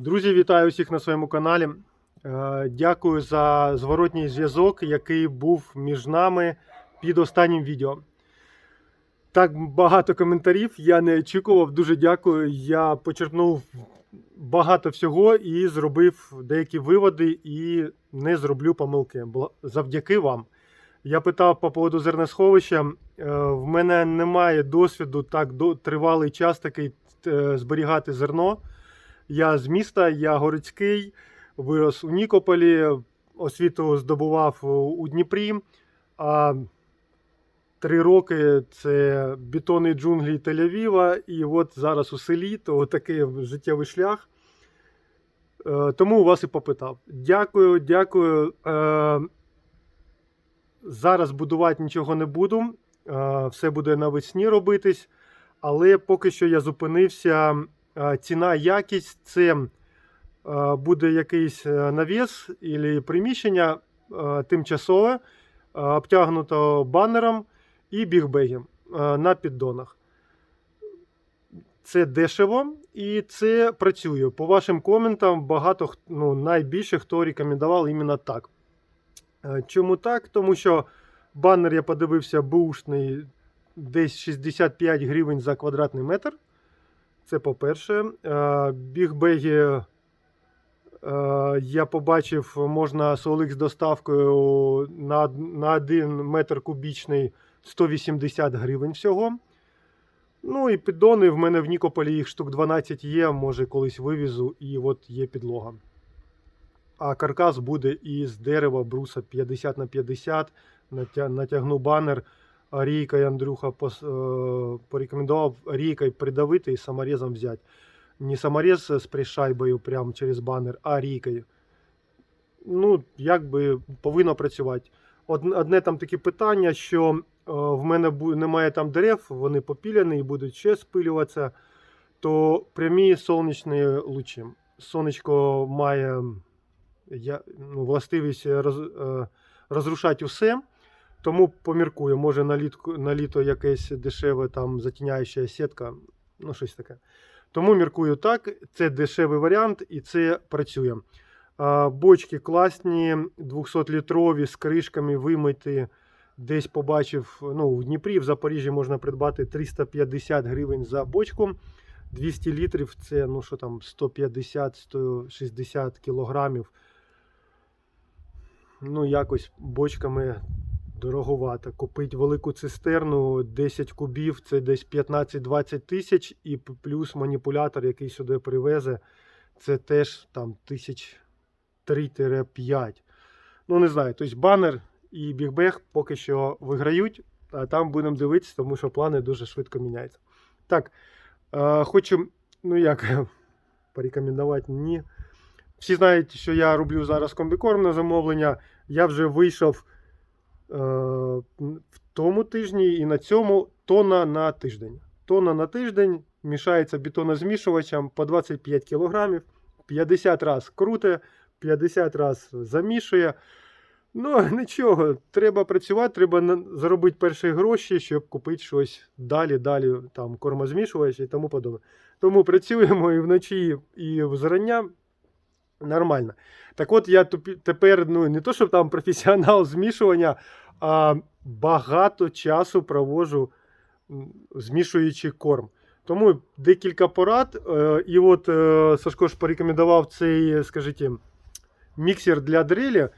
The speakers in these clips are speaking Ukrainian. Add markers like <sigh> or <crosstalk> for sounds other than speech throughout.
Друзі, вітаю всіх на своєму каналі. Е, Дякую за зворотній зв'язок, який був між нами під останнім відео. Так багато коментарів. Я не очікував. Дуже дякую. Я почерпнув багато всього і зробив деякі виводи, і не зроблю помилки. Завдяки вам. Я питав по поводу зерносховища. Е, В мене немає досвіду так тривалий час такий е, зберігати зерно. Я з міста, я городський, вирос у Нікополі, освіту здобував у- Дніпрі. А три роки це бетонні джунглі Тель-Авіва, і от зараз у селі, то такий життєвий шлях. Е, Тому вас і попитав. Дякую, дякую. Е, Зараз будувати нічого не буду. Е, Все буде навесні робитись. Але поки що я зупинився. Ціна, якість це буде якийсь е, навіс або приміщення тимчасове, обтягнуто банером і бігбегом на піддонах. Це дешево і це працює. По вашим коментам, багато ну, найбільше хто рекомендував іменно так. Чому так? Тому що банер я подивився бушний десь 65 гривень за квадратний метр. Це по-перше. Е, Бігбегі е, я побачив, можна з OLX доставкою на, на 1 метр кубічний 180 гривень всього. Ну і піддони в мене в Нікополі їх штук 12 є, може колись вивізу, і от є підлога. А каркас буде із дерева бруса 50 на 50. Натягну банер. Рійка Андрюха е, порекомендував рійкою придавити і саморезом взяти. Не саморез з пришайбою прямо через банер, а рійкою. Ну, як би повинно працювати. Одне, там таке питання, що е, в мене немає там дерев, вони попіляні і будуть ще спилюватися, то прямі сонячні лучі. Сонечко має я, ну, властивість роз, е, розрушати усе. Тому поміркую, може на, літку, на літо якесь дешеве там затіняюча сітка, ну щось таке. Тому міркую так, це дешевий варіант і це працює. Бочки класні, 200-літрові з кришками вимиті. Десь побачив, ну, в Дніпрі, в Запоріжжі можна придбати 350 гривень за бочку. 200 літрів це ну що там 150-160 кілограмів. Ну, якось бочками дороговато. Купити велику цистерну 10 кубів це десь 15-20 тисяч, і плюс маніпулятор, який сюди привезе, це теж там тисяч 3-5. Ну, не знаю. Тобто банер і бігбег поки що виграють, а там будемо дивитися, тому що плани дуже швидко міняються. Так, е, хочу, ну як, <laughs> порекомендувати ні. Всі знають, що я роблю зараз комбікорм на замовлення. Я вже вийшов в тому тижні і на цьому тонна на тиждень. Тонна на тиждень мішається бетонозмішувачем по 25 кг, 50 раз круте, 50 раз замішує. Ну, <laughs> нічого, треба працювати, треба заробити перші гроші, щоб купити щось далі, далі, там, кормозмішувач і тому подобне. Тому працюємо і вночі, і зрання нормально. Так от я тепер ну, не то, щоб там професіонал <laughs> змішування, а багато часу проводжу м, змішуючи корм. Тому декілька порад. е, І от е, Сашко ж порекомендував цей, скажіть, міксер для дрелі.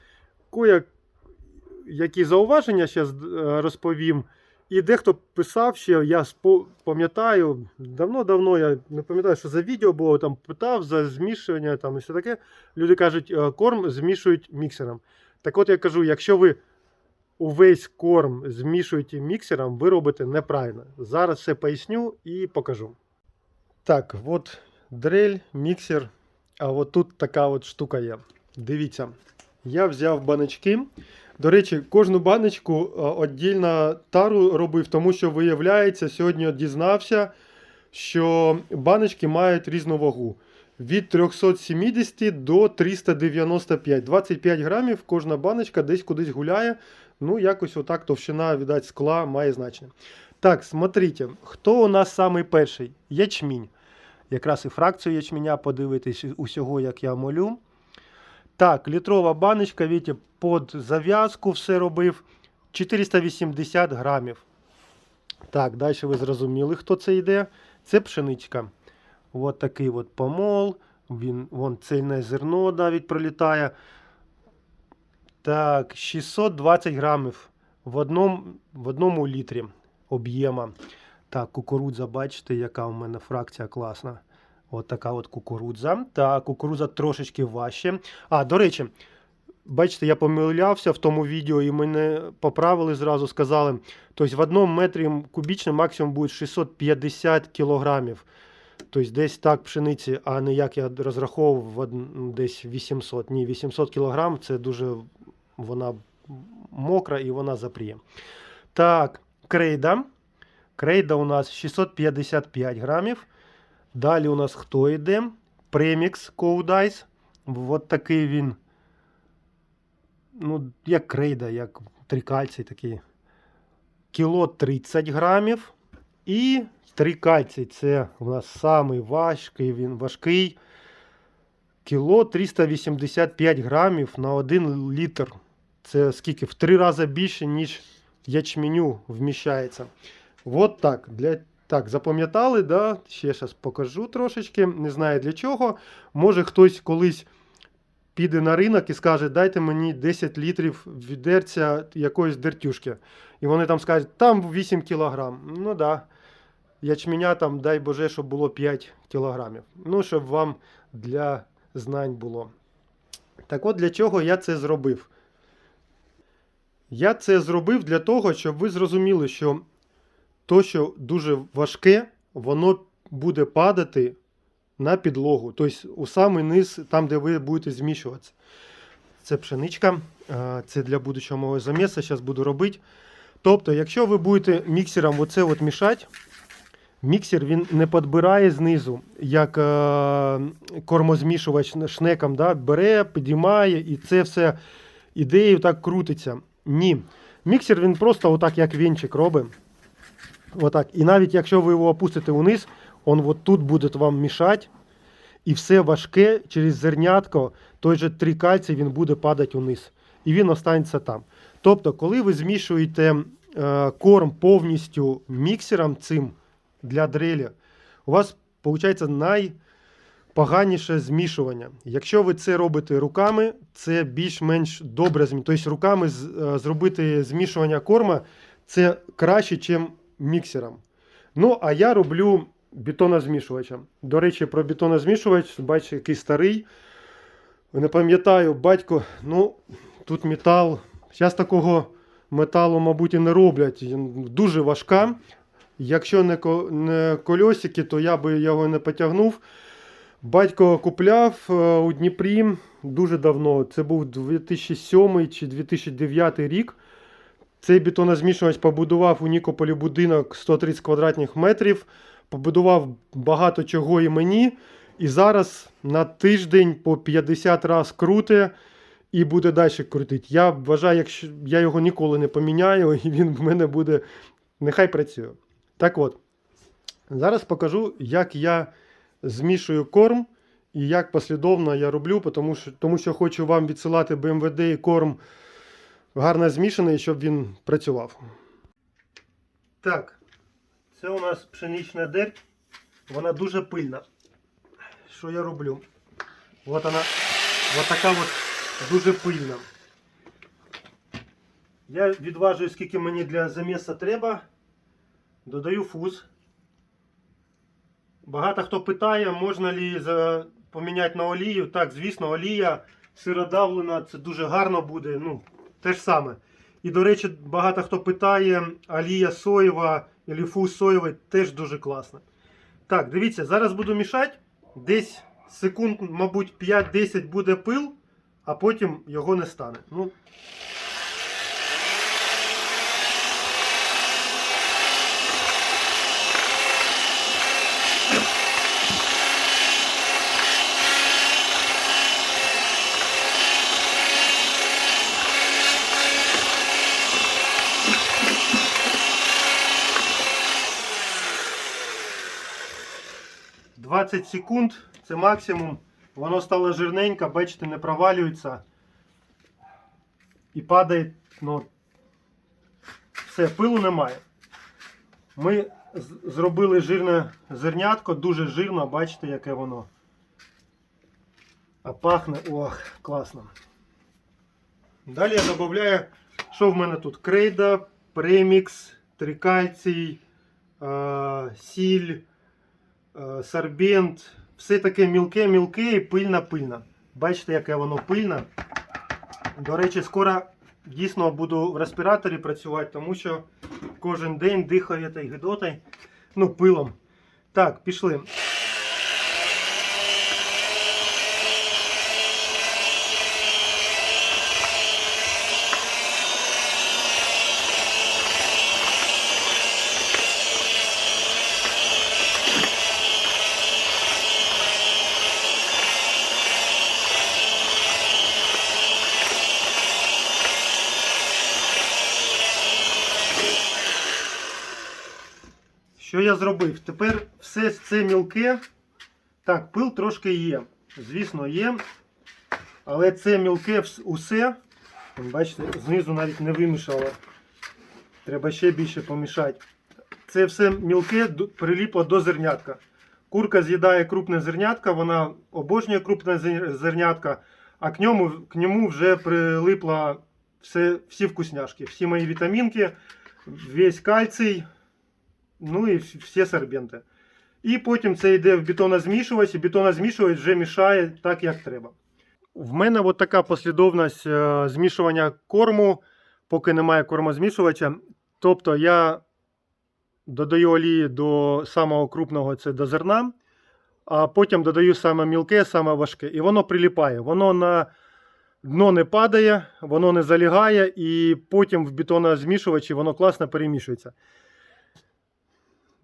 Кое які зауваження зараз розповім. І дехто писав ще, я пам'ятаю, давно-давно я не пам'ятаю, що за відео було, там питав за змішування там і все таке. Люди кажуть, е, корм змішують міксером. Так от я кажу, якщо ви увесь корм змішуєте міксером, ви робите неправильно. Зараз все поясню і покажу. Так, от дрель, міксер. А от тут така от штука є. Дивіться, я взяв баночки. До речі, кожну баночку віддільно тару робив, тому що виявляється, сьогодні дізнався, що баночки мають різну вагу. Від 370 до 395. 25 грамів кожна баночка десь кудись гуляє. Ну, якось отак товщина, видать, скла має значення. Так, смотрите, хто у нас самий перший? Ячмінь. якраз і фракцію ячменя подивитись усього, як я молю. Так, літрова баночка, видите, під зав'язку все робив. 480 грамів. Так, далі ви зрозуміли, хто це йде. Це пшеничка. От такий от помол. Він, вон цельне зерно навіть пролітає. Так, 620 грамів в одному, в одному літрі об'єма. Так, кукурудза, бачите, яка у мене фракція класна. От така от кукурудза. Так, кукурудза трошечки важче. А, до речі, бачите, я помилявся в тому відео і мене поправили зразу, сказали. Тобто в одному метрі кубічному максимум буде 650 кілограмів. Тобто десь так пшениці, а не як я розраховував десь 800. Ні, 800 кілограм це дуже вона мокра і вона запріє. Так, крейда. Крейда у нас 655 грамів. Далі у нас хто йде? Премікс Коудайс. От такий він. Ну, як крейда, як трикальцій такий. Кіло 30 грамів. І трикальцій це у нас самий важкий, він важкий. Кіло 385 грамів на 1 літр. Це скільки? В три рази більше, ніж ячменю вміщається. От так. Для... Так, запам'ятали, да? ще зараз покажу трошечки. Не знаю для чого. Може хтось колись піде на ринок і скаже, дайте мені 10 літрів відерця якоїсь дертюшки. І вони там скажуть, там 8 кілограм. Ну так. Да. Ячменя там, дай Боже, щоб було 5 кілограмів. Ну, щоб вам для знань було. Так от для чого я це зробив? Я це зробив для того, щоб ви зрозуміли, що то, що дуже важке, воно буде падати на підлогу. Тобто у самий низ, там, де ви будете змішуватися. Це пшеничка, це для будущого мого заміса, зараз буду робити. Тобто, якщо ви будете міксером оце от мішати, міксер він не підбирає знизу, як е, кормозмішувач шнеком, да, бере, підіймає і це все ідеєю так крутиться. Ні. Міксер він просто отак, як вінчик робить. Отак. І навіть якщо ви його опустите вниз, він от тут буде вам мішати. І все важке через зернятко, той же трикальцій, він буде падати вниз. І він останеться там. Тобто, коли ви змішуєте е, корм повністю міксером цим для дрелі, у вас виходить найпоганіше змішування. Якщо ви це робите руками, це більш-менш добре. Тобто руками е, зробити змішування корма це краще, ніж міксером. Ну, а я роблю бетонозмішувачем. До речі, про бетонозмішувач, бачите, який старий. Не пам'ятаю, батько, ну, тут метал. Зараз такого металу, мабуть, і не роблять. Дуже важка. Якщо не кольосики, то я би його не потягнув. Батько купляв е, у Дніпрі дуже давно. Це був 2007 чи 2009 рік. Цей бетонозмішувач побудував у Нікополі будинок 130 квадратних метрів. Побудував багато чого і мені. І зараз на тиждень по 50 раз круте і буде далі крутити. Я вважаю, якщо я його ніколи не поміняю, і він в мене буде. Нехай працює. Так от, зараз покажу, як я змішую корм і як послідовно я роблю, тому що, тому що хочу вам відсилати БМВД і корм гарно змішаний, щоб він працював. Так, це у нас пшенична дерть. Вона дуже пильна. Що я роблю? От вона, от така от дуже пильна. Я відважую, скільки мені для заміса треба. Додаю фуз. Багато хто питає, можна ли поміняти на олію. Так, звісно, олія сиродавлена, це дуже гарно буде. Ну, те ж саме. І, до речі, багато хто питає, олія соєва фуз соєвий теж дуже класно. Так, дивіться, зараз буду мішати. Десь секунд, мабуть, 5-10 буде пил, а потім його не стане. Ну, 20 секунд це максимум. Воно стало жирненько, бачите, не провалюється. І падає, ну все, пилу немає. Ми зробили жирне зернятко, дуже жирно, бачите, яке воно. А пахне, ох, класно. Далі я додаю, що в мене тут? Крейда, премікс, трикальцій, сіль сорбент. Все таке мілке-мілке і пильна-пильна. Бачите, яке воно пильне. До речі, скоро дійсно буду в респіраторі працювати, тому що кожен день дихаю та гидотою, ну, пилом. Так, пішли. Що я зробив? Тепер все це мілке. Так, пил трошки є. Звісно, є. Але це мілке усе. Бачите, знизу навіть не вимішало. Треба ще більше помішати. Це все мілке приліпло до зернятка. Курка з'їдає крупне зернятка, вона обожнює крупне зернятка, а к ньому, к ньому вже прилипла все, всі вкусняшки, всі мої вітамінки, весь кальцій, ну і вс- всі сорбенти. І потім це йде в бетонозмішувач, і бетонозмішувач вже мішає так, як треба. В мене от така послідовність е, змішування корму, поки немає кормозмішувача. Тобто я додаю олії до самого крупного, це до зерна, а потім додаю саме мілке, саме важке. І воно приліпає. Воно на дно не падає, воно не залягає, і потім в бетонозмішувачі воно класно перемішується.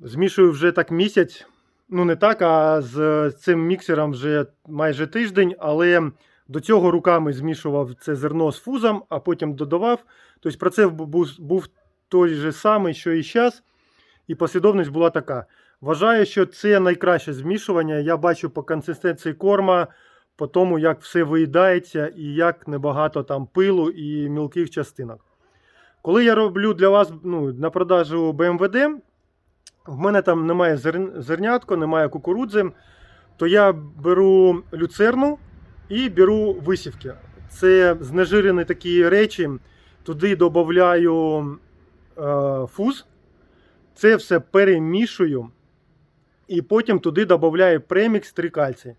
Змішую вже так місяць. Ну, не так, а з цим міксером вже майже тиждень, але до цього руками змішував це зерно з фузом, а потім додавав. Тобто процес був, той же самий, що і зараз. І послідовність була така. Вважаю, що це найкраще змішування. Я бачу по консистенції корма, по тому, як все виїдається і як небагато там пилу і мілких частинок. Коли я роблю для вас ну, на продажу БМВД, в мене там немає зерн- зернятко, немає кукурудзи, то я беру люцерну і беру висівки. Це знежирені такі речі. Туди додаю е, фуз. Це все перемішую. І потім туди додаю премікс трикальці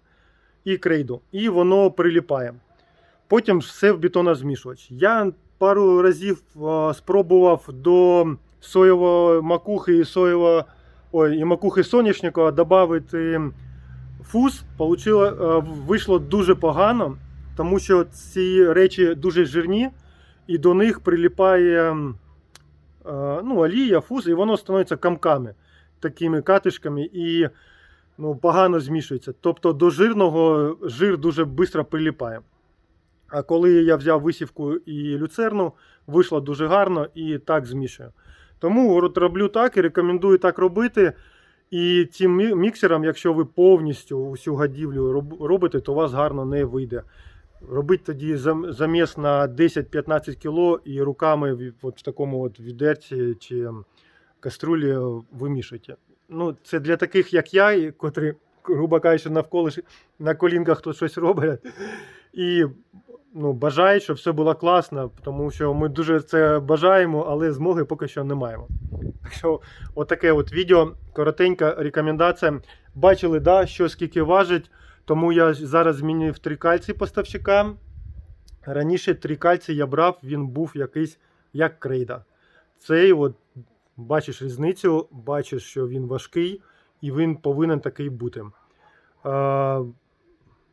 і крейду. І воно приліпає. Потім все в бетонозмішувач. Я пару разів е, спробував до соєвої макухи і соєвого ой, і макухи соняшника додати фуз. Получило, е, вийшло дуже погано, тому що ці речі дуже жирні, і до них приліпає е, ну, олія, фуз, і воно становиться камками, такими катишками, і ну, погано змішується. Тобто до жирного жир дуже швидко приліпає. А коли я взяв висівку і люцерну, вийшло дуже гарно і так змішую. Тому от роблю так і рекомендую так робити. І цим мі- міксером, якщо ви повністю усю годівлю робите, то у вас гарно не вийде. Робіть тоді заміс на 10-15 кг і руками от в такому от відерці чи каструлі вимішуйте. Ну, це для таких, як я, котрі, грубо кажучи, навколо на колінках тут щось роблять. І ну, бажають, щоб все було класно, тому що ми дуже це бажаємо, але змоги поки що не маємо. Так що, отаке от відео, коротенька рекомендація. Бачили, да, що скільки важить, тому я зараз змінив трикальці поставщика. Раніше трикальці я брав, він був якийсь як крейда. Цей, от, бачиш різницю, бачиш, що він важкий і він повинен такий бути.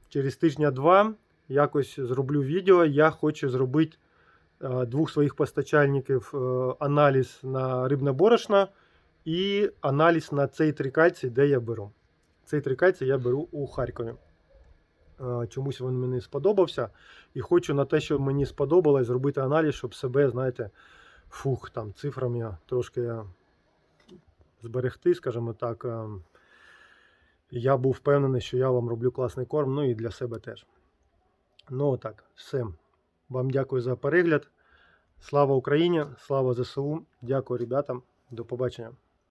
Через тижня-два якось зроблю відео. Я хочу зробити е, двох своїх постачальників е, аналіз на рибне борошно і аналіз на цей трикальцій, де я беру. Цей трикальцій я беру у Харкові. Е, Чомусь він мені сподобався. І хочу на те, що мені сподобалось, зробити аналіз, щоб себе, знаєте, фух, там цифрами трошки зберегти, скажімо так. е, я був впевнений, що я вам роблю класний корм, ну і для себе теж. Ну, отак, все. Вам дякую за перегляд. Слава Україні, слава ЗСУ. Дякую, ребятам. До побачення.